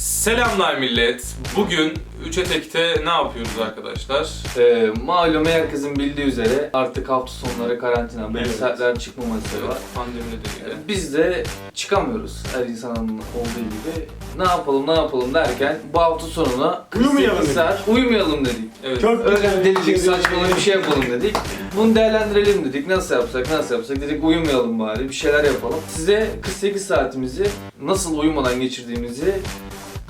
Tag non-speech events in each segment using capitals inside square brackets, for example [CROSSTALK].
Selamlar millet. Bugün 3 Etek'te ne yapıyoruz arkadaşlar? Ee, malum herkesin bildiği üzere artık hafta sonları karantina, belli Evet. saatler çıkma meselesi var. Pandemi nedeniyle. Biz de çıkamıyoruz her insanın olduğu gibi. Ne yapalım ne yapalım derken bu hafta sonuna 48 Uyumayalım dedik. saat uyumayalım dedik. Evet. Çok Öyle güzel. delicik saçmalı bir şey yapalım dedik. Bunu değerlendirelim dedik. Nasıl yapsak nasıl yapsak dedik uyumayalım bari bir şeyler yapalım. Size 48 saatimizi nasıl uyumadan geçirdiğimizi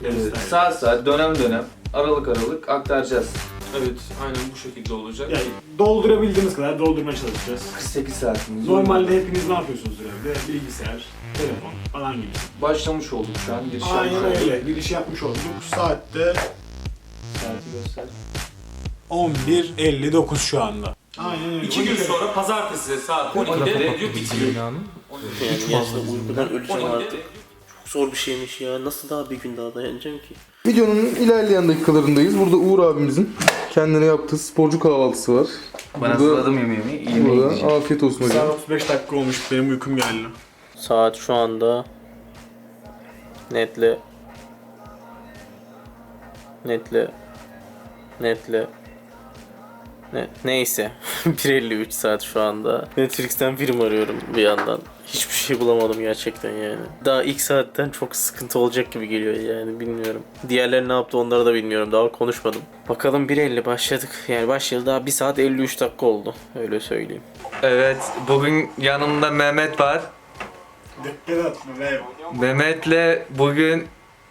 e, saat saat dönem dönem aralık aralık aktaracağız. Evet, aynen bu şekilde olacak. Yani doldurabildiğimiz kadar doldurmaya çalışacağız. 48 saatimizi Normalde hepiniz ne yapıyorsunuz evde? Bilgisayar, telefon falan gibi. başlamış olduk şu an. Giriş Aynen yapmış olduk. öyle. Giriş yapmış olduk. Saatte Saati göster. 11.59 şu anda. Aynen öyle. 2 gün sonra pazartesi saat 12'de video bitiyor. Yani gerçekten uykudan öleceğim artık. Çok zor bir şeymiş ya. Nasıl daha bir gün daha dayanacağım ki? Videonun ilerleyen dakikalarındayız. Burada Uğur abimizin kendine yaptığı sporcu kahvaltısı var. Ben Burada- hazırladım yemeğimi. Yemeği Burada yiyeceğim. afiyet olsun hocam. Saat 35 dakika olmuş. Benim uykum geldi. Saat şu anda netle netle netle ne, neyse [LAUGHS] 1.53 saat şu anda. Netflix'ten film arıyorum bir yandan. Hiçbir şey bulamadım gerçekten yani. Daha ilk saatten çok sıkıntı olacak gibi geliyor yani bilmiyorum. Diğerleri ne yaptı onları da bilmiyorum. Daha konuşmadım. Bakalım 1.50 başladık. Yani başladı daha 1 saat 53 dakika oldu. Öyle söyleyeyim. Evet, bugün yanımda Mehmet var. Dikkat. Mehmet'le bugün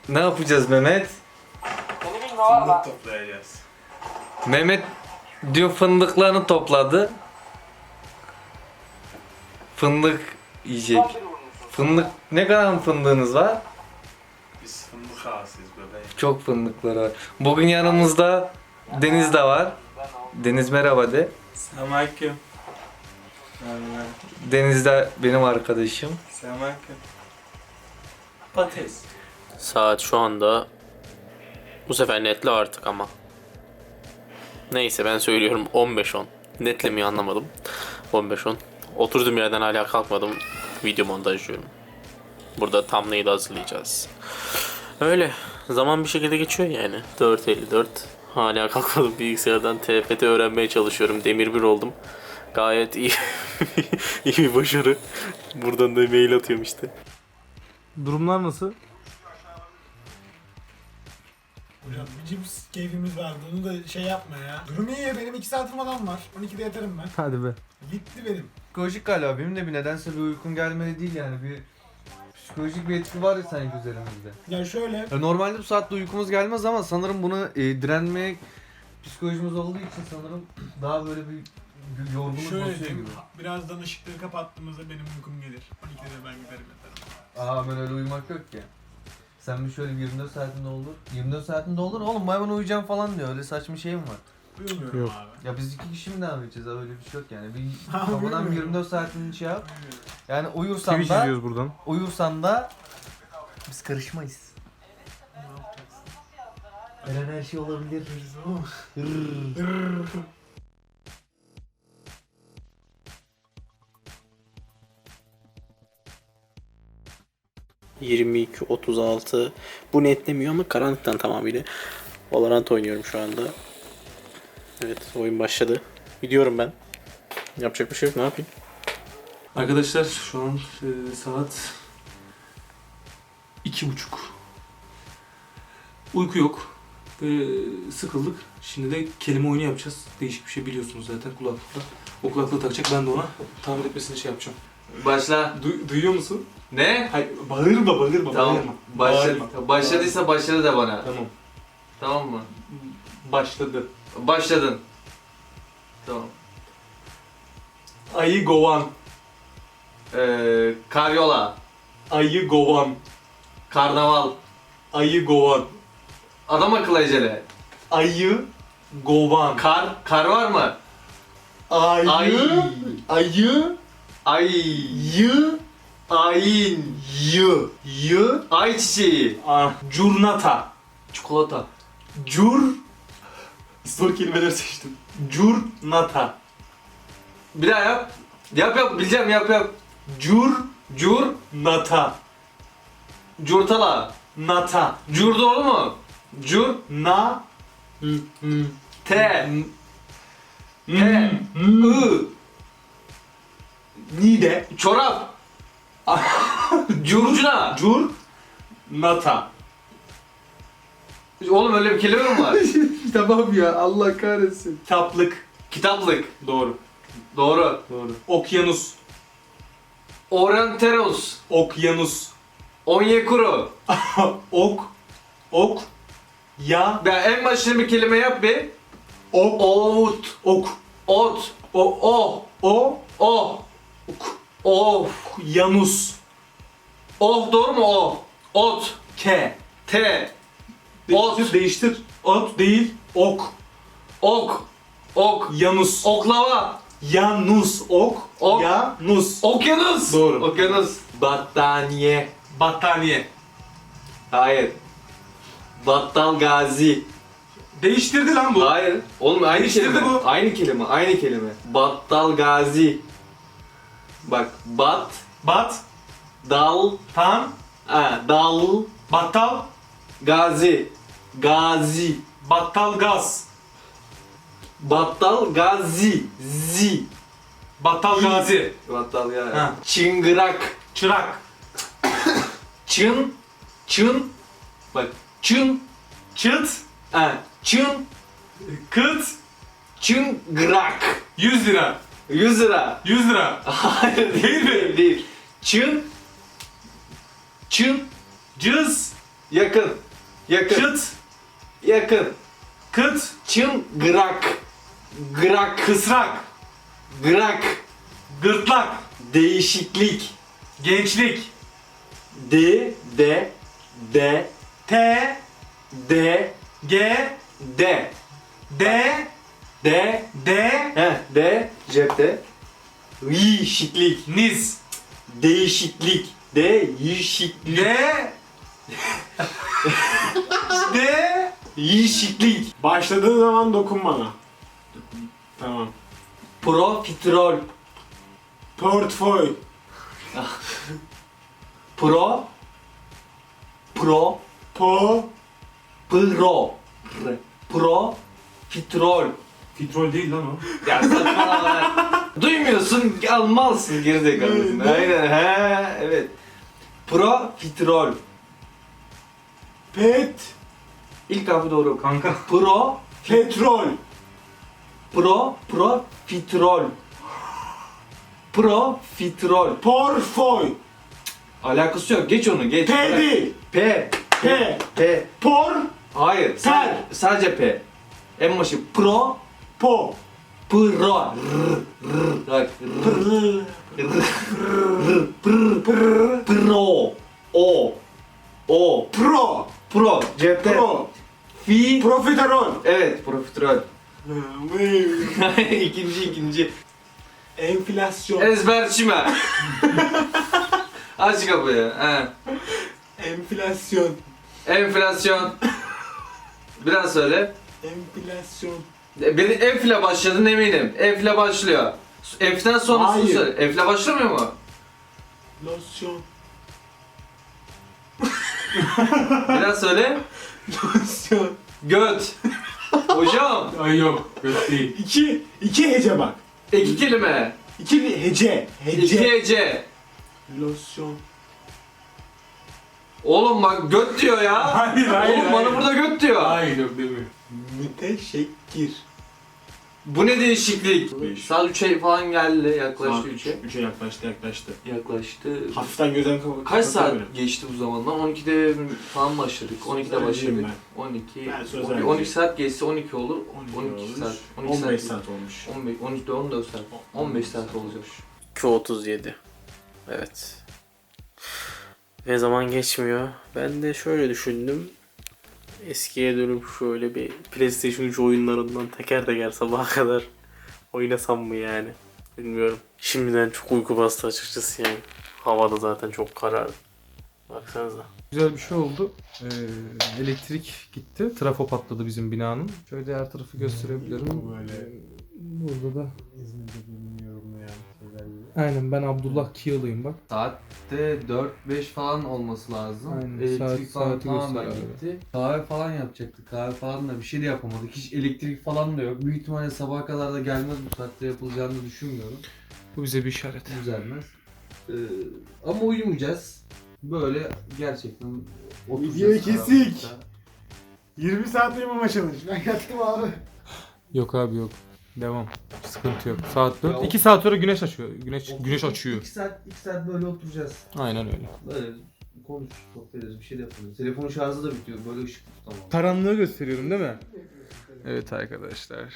ne yapacağız Mehmet? Fındık toplayacağız. Mehmet dün fındıklarını topladı. Fındık yiyecek. Fındık ne kadar fındığınız var? Biz fındık ağasıyız bebeğim. Çok fındıkları var. Bugün yanımızda Deniz de var. Deniz merhaba de. Selamünaleyküm. Deniz de benim arkadaşım. Selamünaleyküm. Patates. Saat şu anda bu sefer netli artık ama. Neyse ben söylüyorum 15.10. Netle mi anlamadım. 15.10. Oturduğum yerden hala kalkmadım. Video montajlıyorum. Burada thumbnail'i hazırlayacağız. Öyle. Zaman bir şekilde geçiyor yani. 4.54. Hala kalkmadım bilgisayardan. TFT öğrenmeye çalışıyorum. Demir bir oldum. Gayet iyi. [LAUGHS] iyi bir başarı. Buradan da mail atıyorum işte. Durumlar nasıl? Hocam bir cips keyfimiz vardı. Onu da şey yapma ya. Durum iyi ya. Benim 2 saatim falan var. 12'de yatarım ben. Hadi be. Gitti benim. Psikolojik galiba benim de bir nedense bir uykum gelmedi değil yani bir psikolojik bir etki var ya sanki üzerimizde. Ya şöyle. Ya normalde bu saatte uykumuz gelmez ama sanırım bunu e, direnmeye psikolojimiz olduğu için sanırım daha böyle bir bir yorgunluk Şöyle basıyor diyeyim. gibi. Birazdan ışıkları kapattığımızda benim uykum gelir. 12'de ben giderim yatarım. Aa ben öyle uyumak yok ki. Sen bir şöyle 24 saatin doldur. 24 saatin doldur oğlum ben uyuyacağım falan diyor. Öyle saçma şey mi var? Uyumuyorum Yok. abi. Ya biz iki kişi mi devam edeceğiz abi öyle bir şey yok yani. Bir [LAUGHS] kafadan uyumuyorum. 24 saatini şey yap. Yani uyursan Twitch da izliyoruz buradan. uyursan da biz karışmayız. Ne? Her an her şey olabilir. Irrrr. 22, 36. Bu netlemiyor ama karanlıktan tamamıyla. Valorant oynuyorum şu anda. Evet oyun başladı. Gidiyorum ben. Yapacak bir şey yok ne yapayım? Arkadaşlar şu an e, saat iki buçuk. Uyku yok ve sıkıldık. Şimdi de kelime oyunu yapacağız. Değişik bir şey biliyorsunuz zaten kulaklıkta. O kulaklığı takacak ben de ona tamir etmesini şey yapacağım. Başla. Du- duyuyor musun? Ne? Hayır bağırma bağırma Tamam. bağırma. Başladı. Bağırma. Başladıysa başladı da bana. Tamam. Tamam mı? Başladı. Başladın. Tamam. Ayı govan. Ee, karyola, Ayı govan. karnaval, Ayı govan. adam akıllı ecele. Ayı govan. Kar, kar var mı? Ayı. Ay. Ayı. Ay, Yı. ayin, Yı. Yı. ay çiçeği, Ah. Curnata. çikolata, Cur. Zor kelimeler seçtim. Curnata. bir daha yap. Yap yap, bileceğim yap yap. Cur. Cur, Nata. curtala, Nata. Cur doğru mu? Cur. Na. T. T. I. Nide. Çorap. [LAUGHS] Curcuna. Cur. Nata. Oğlum öyle bir kelime mi var? [LAUGHS] tamam ya Allah kahretsin. Kitaplık. Kitaplık. Doğru. Doğru. Doğru. Okyanus. Orienteros. Okyanus. Onyekuru. [LAUGHS] ok. Ok. Ya. Ben en başına bir kelime yap bir. Ok. Oğut. Ok. Ot. O. Oh. O. Oh. Oh. Yanus. Oh doğru mu oh? Ot. K. T. Değiştir. Ot. Değiştir. Ot değil. Ok. Ok. Ok. Yanus. Oklava. Yanus. Ok. Ok. Yanus. Okyanus. Doğru. Okyanus. Battaniye. Battaniye. Hayır. Battal Gazi. Değiştirdi lan bu. Hayır. Oğlum aynı Değiştirdi kelime. bu. Aynı kelime. Aynı kelime. Battal Gazi. Bak bat Bat. dal Tam. ha, dal Battal. gazi gazi Battal gaz. battal gazi zi Battal gazi. battal ya Ha. çıngırak Çırak. çın çın bak çın Çıt. ha çın Kıt. çıngırak 100 lira. 100 lira 100 lira. hayır Değil mi? değil çın çın Cız. yakın yakın Çıt. Yakın Kıt. çıngırak gırak Kısrak. gırak Gırtlak. değişiklik Gençlik. D D D T. D G. D D. D D. He D cepte Değişiklik Niz. Değişiklik Değişiklik D. D. [LAUGHS] Değişiklik Başladığın zaman dokun bana. Tamam. Profiterol Portföy. [LAUGHS] Pro Pro Po. Pro Pro Fitrol Fitrol değil lan o. [LAUGHS] Ya saçmalama. Duymuyorsun almalsın gerizekalısın. Aynen he evet. Profiterol Pet. İlk harfi doğru. Kanka. [LAUGHS] Pro Petrol. Pro Profiterol Profiterol Porfoy. Alakası yok. Geç onu geç. P değil. P. P. P. Por. Hayır. Sadece, sadece P. En başı pro Po. pro bak pro o o Pro. pro cepte Pro. Fi Profiterol. evet profiterol [LAUGHS] ikinci ikinci Enflasyon. ezberçime aç kapıyı he. Enflasyon. enflasyon biraz söyle Enflasyon. Beni F'le başladın eminim. F'le başlıyor. F'ten sonrasını Hayır. söyle. F'le başlamıyor mu? Losyon. Biraz söyle. Losyon. Göt. Hocam. Ay yok. Yok değil. İki, iki hece bak. iki kelime. İki bir hece. Hece. İki hece. Losyon. Oğlum bak göt diyor ya. Hayır hayır. Oğlum hayır. bana burada göt diyor. Hayır yok demiyor. Müteşekkir. Bu ne değişiklik? Beş. Saat 3'e falan geldi. Yaklaştı 3'e. Üçe yaklaştı yaklaştı. Yaklaştı. Hafiften gözden kapat. Kaç saat geçti bu zamandan? 12'de falan başladık. 12'de Söyleyeyim başladık. 12. Ben söz 12, vermeyeyim. 12 saat geçse 12 olur. 12 saat. 12 15 saat. saat olmuş. 15, 13 14 saat. 15 saat olacak. 2.37. Evet. Ne zaman geçmiyor. Ben de şöyle düşündüm. Eskiye dönüp şöyle bir PlayStation 3 oyunlarından teker teker sabaha kadar oynasam mı yani? Bilmiyorum. Şimdiden çok uyku bastı açıkçası yani. Havada zaten çok karardı. Baksanıza. Güzel bir şey oldu. Ee, elektrik gitti. Trafo patladı bizim binanın. Şöyle her tarafı gösterebilirim. Böyle Burada da İzmir'de Aynen ben Abdullah Kiyalıyım bak. Saatte 4-5 falan olması lazım. Aynen, Elektrik saat- falan saati tamamen gitti. Kahve falan yapacaktık. Kahve falan da bir şey de yapamadık. Hiç elektrik falan da yok. Büyük ihtimalle sabaha kadar da gelmez bu saatte yapılacağını düşünmüyorum. Bu bize bir işaret. Düzelmez. Ee, ama uyumayacağız. Böyle gerçekten oturacağız. Videoyu kesik. karanlıkta. 20 saat uyumama çalış. Ben yattım abi. Yok abi yok. Devam. Sıkıntı yok. Saat 4. Ya 2 saat sonra güneş açıyor. Güneş güneş açıyor. 2 saat, 2 saat böyle oturacağız. Aynen öyle. Böyle konuş, sohbet ederiz, bir şey de yaparız. Telefonun şarjı da bitiyor. Böyle ışık tutamam. Karanlığı gösteriyorum değil mi? Evet arkadaşlar.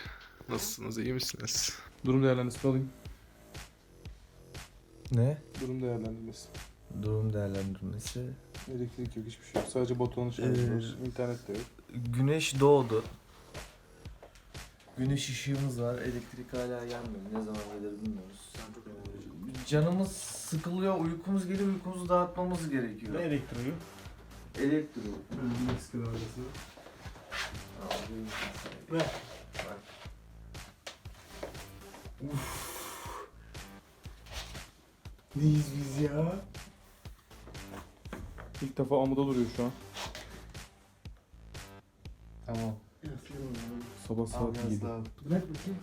Nasılsınız? iyi misiniz? Durum değerlendirmesi alayım. Ne? Durum değerlendirmesi. Durum değerlendirmesi. Elektrik yok, hiçbir şey yok. Sadece batuhanın şarjı var, İnternet de yok. Güneş doğdu. Güneş ışığımız var. Elektrik hala gelmiyor. Ne zaman gelir bilmiyoruz. Canımız sıkılıyor, uykumuz geliyor, uykumuzu dağıtmamız gerekiyor. Ne elektroyu? Elektro. Meksika dalgası. Abi, Ver. Bak. Neyiz biz ya? İlk defa amuda duruyor şu an. Tamam. Sabah saat 7. Bırak bakayım.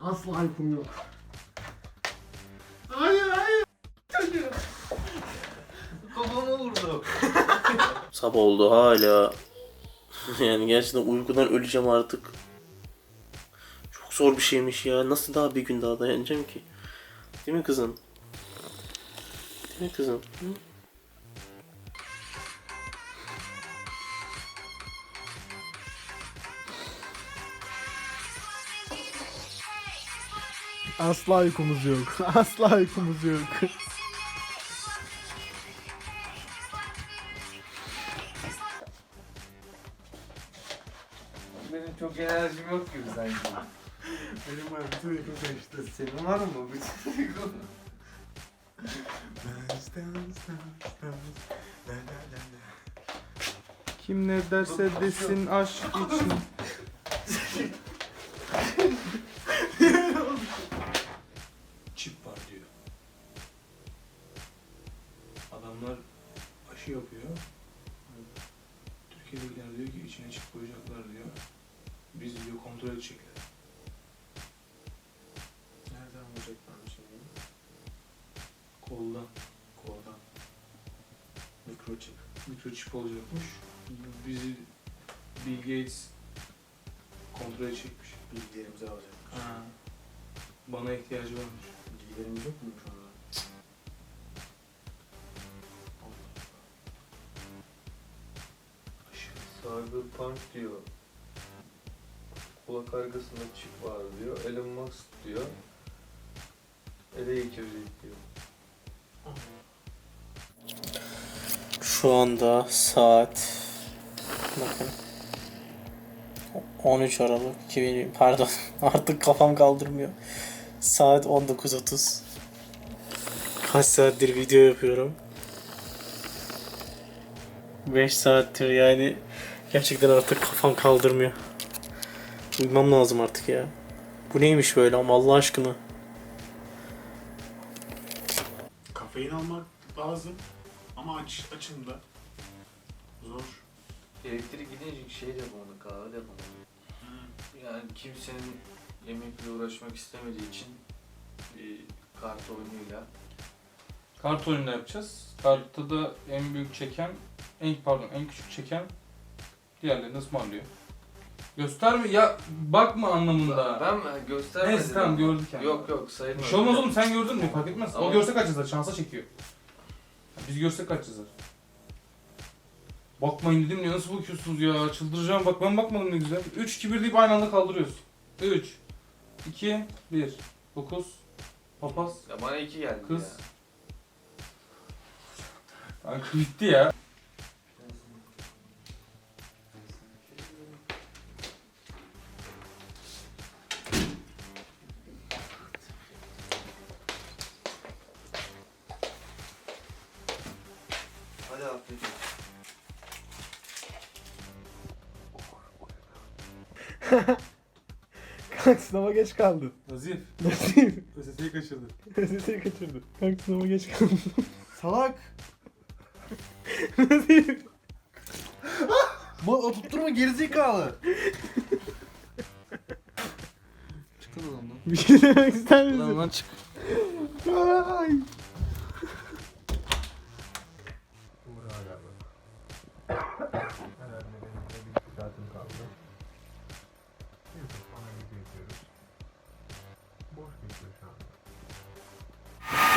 Asla uykum yok. Hayır hayır. Kafama vurdu. [LAUGHS] Sabah oldu hala. [LAUGHS] yani gerçekten uykudan öleceğim artık. Çok zor bir şeymiş ya. Nasıl daha bir gün daha dayanacağım ki? Değil mi kızım? Değil mi kızım? Hı? Asla uykumuz yok. [LAUGHS] Asla uykumuz yok. Benim çok enerjim yok gibi sanki. Benim var bütün uykum kaçtı. Senin var mı? Bütün uykum. Kim ne derse desin aşk için. Türkiye'dekiler diyor ki içine çip koyacaklar diyor. Biz diyor kontrol edecekler. Nereden bulacaklar şimdi? Koldan. Koldan. Mikroçip. Mikroçip olacakmış. Bizi Bill Gates kontrol edecekmiş. Bilgilerimizi alacak. Bana ihtiyacı varmış. Bilgilerimiz yok mu şu anda? Cyberpunk diyor. Kulak arkasında çip var diyor. Elon Musk diyor. Ele geçirecek diyor. Şu anda saat bakın 13 Aralık 2020 pardon [LAUGHS] artık kafam kaldırmıyor. Saat 19.30. Kaç saattir video yapıyorum? 5 saattir yani gerçekten artık kafam kaldırmıyor. Uyumam lazım artık ya. Bu neymiş böyle ama Allah aşkına. Kafein almak lazım. Ama aç, açım da. Zor. Elektrik gidince şey de yapamadık, kahve de yapamadık. Yani kimsenin yemekle uğraşmak istemediği için bir kart oyunuyla Kart oyununda yapacağız. Kartta da en büyük çeken, en pardon en küçük çeken diğerlerini ısmarlıyor. Gösterme ya bakma anlamında. Ben göstermedim? Neyse tamam gördük yani. Yok yok sayılmaz. Bir şey olmaz oğlum sen gördün mü fark etmez. O Tamam. görse kaç yazar şansa çekiyor. Biz görsek kaç yazar. Bakmayın dedim ya nasıl bakıyorsunuz ya çıldıracağım bak ben bakmadım ne güzel. 3 2 1 deyip aynı anda kaldırıyoruz. 3 2 1 9 Papaz Ya bana iki geldi Kız. ya. Kanka bitti ya. Olsun. [LAUGHS] Kanka sınava geç kaldın. Nazif. Nasıl? ÖSS'yi kaçırdın. Sesi kaçırdı. Kanka sınava geç kaldın. Salak. Ma tutturma gerizekalı. Çıktın adamdan. Bir şey demek ister misin? Adamdan çık. Ay.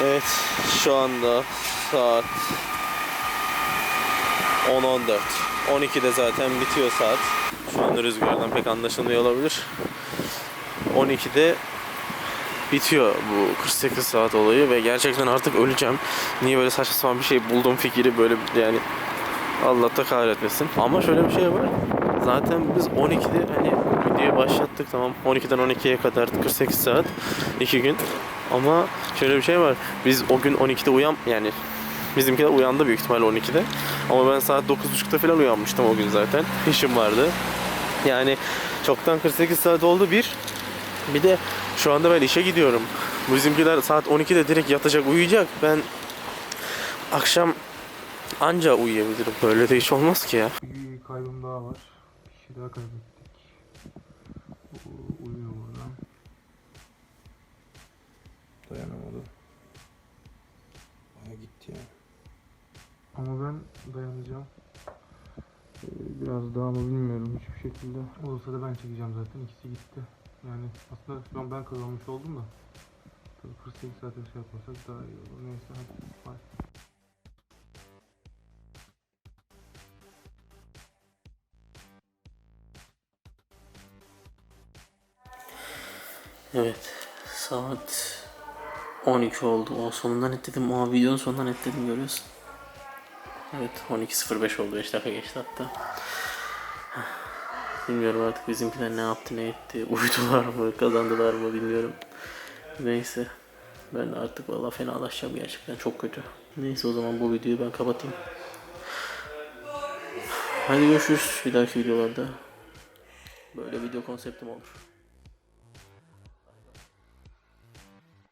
Evet şu anda saat 10.14. 12'de zaten bitiyor saat. Şu anda rüzgardan pek anlaşılmıyor olabilir. 12'de bitiyor bu 48 saat olayı ve gerçekten artık öleceğim. Niye böyle saçma sapan bir şey buldum fikri böyle yani Allah da kahretmesin. Ama şöyle bir şey var. Zaten biz 12'de hani videoyu başlattık tamam 12'den 12'ye kadar 48 saat 2 gün. Ama şöyle bir şey var. Biz o gün 12'de uyan yani bizimkiler uyandı büyük ihtimalle 12'de. Ama ben saat 9.30'da falan uyanmıştım o gün zaten. İşim vardı. Yani çoktan 48 saat oldu bir. Bir de şu anda ben işe gidiyorum. Bizimkiler saat 12'de direkt yatacak uyuyacak. Ben akşam anca uyuyabilirim. Böyle de hiç olmaz ki ya. Bir kaybım daha var. Bir kişi daha kaybettik. O Biraz daha mı bilmiyorum hiçbir şekilde. Olursa da ben çekeceğim zaten. İkisi gitti. Yani aslında şu an ben kazanmış oldum da. Tabii 48 saate bir şey yapmasak daha iyi olur. Neyse hadi. Bye. Evet. Saat 12 oldu. O sonunda netledim. O videonun sonunda netledim görüyorsun. Evet 12.05 oldu. 5 dakika geçti hatta. Bilmiyorum artık bizimkiler ne yaptı ne etti. [LAUGHS] Uyudular mı kazandılar mı bilmiyorum. Neyse. Ben artık valla fenalaşacağım gerçekten çok kötü. Neyse o zaman bu videoyu ben kapatayım. Hadi görüşürüz bir dahaki videolarda. Böyle video konseptim olur.